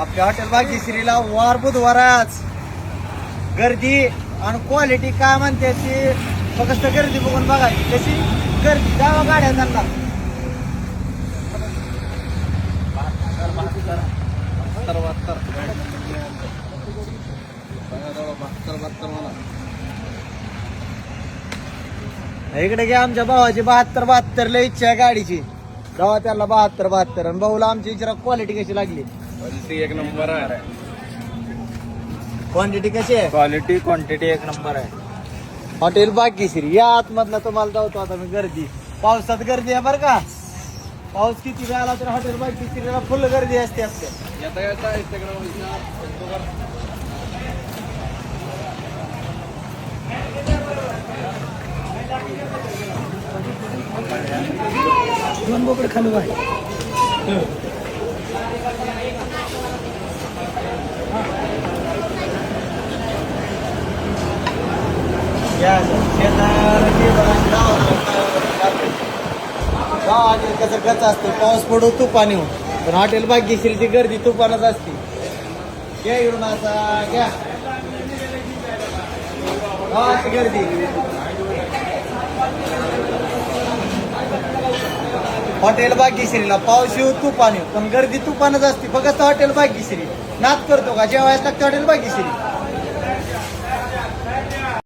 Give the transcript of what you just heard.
आपल्या हॉटेल भाग्यश्रीला वार बुधवाराच गर्दी आणि क्वालिटी काय म्हणते ती फक्त गर्दी बघून बघायची कशी? गर्दी जावा गाड्या त्यांना इकडे घ्या आमच्या भावाची बहात्तर बहात्तर लय इच्छा आहे गाडीची. जावा त्याला बहात्तर बहात्तर. आणि भाऊला आमची इच्छा क्वालिटी कशी लागली? क्वालिटी एक नंबर आहे क्वांटिटी कशी आहे? क्वालिटी क्वांटिटी एक नंबर आहे। हॉटेल भाग्यश्री या आतमधला तुम्हाला जाऊतो आता मी गर्दी. पावसात गर्दी आहे बरं का? पाऊस किती वेळ आला तर हॉटेल भाग्यश्रीला फुल गर्दी असते असते. येता येता इंस्टाग्राम दोन बोकडे खालू आहे गावात कसं गच असते. पाऊस पडो तुपानी हो. पण हॉटेल भाग्यश्रीची गर्दी तुफानच असते. घ्या इकडून असा घ्या. गर्दी. हॉटेल भाग्यश्रीला पाऊस येऊ तुफान येऊ हो. पण गर्दी तुफानच असते. फक्त हॉटेल भाग्यश्री नाच करतो का? जेवायला लागतं हॉटेल भाग्यश्री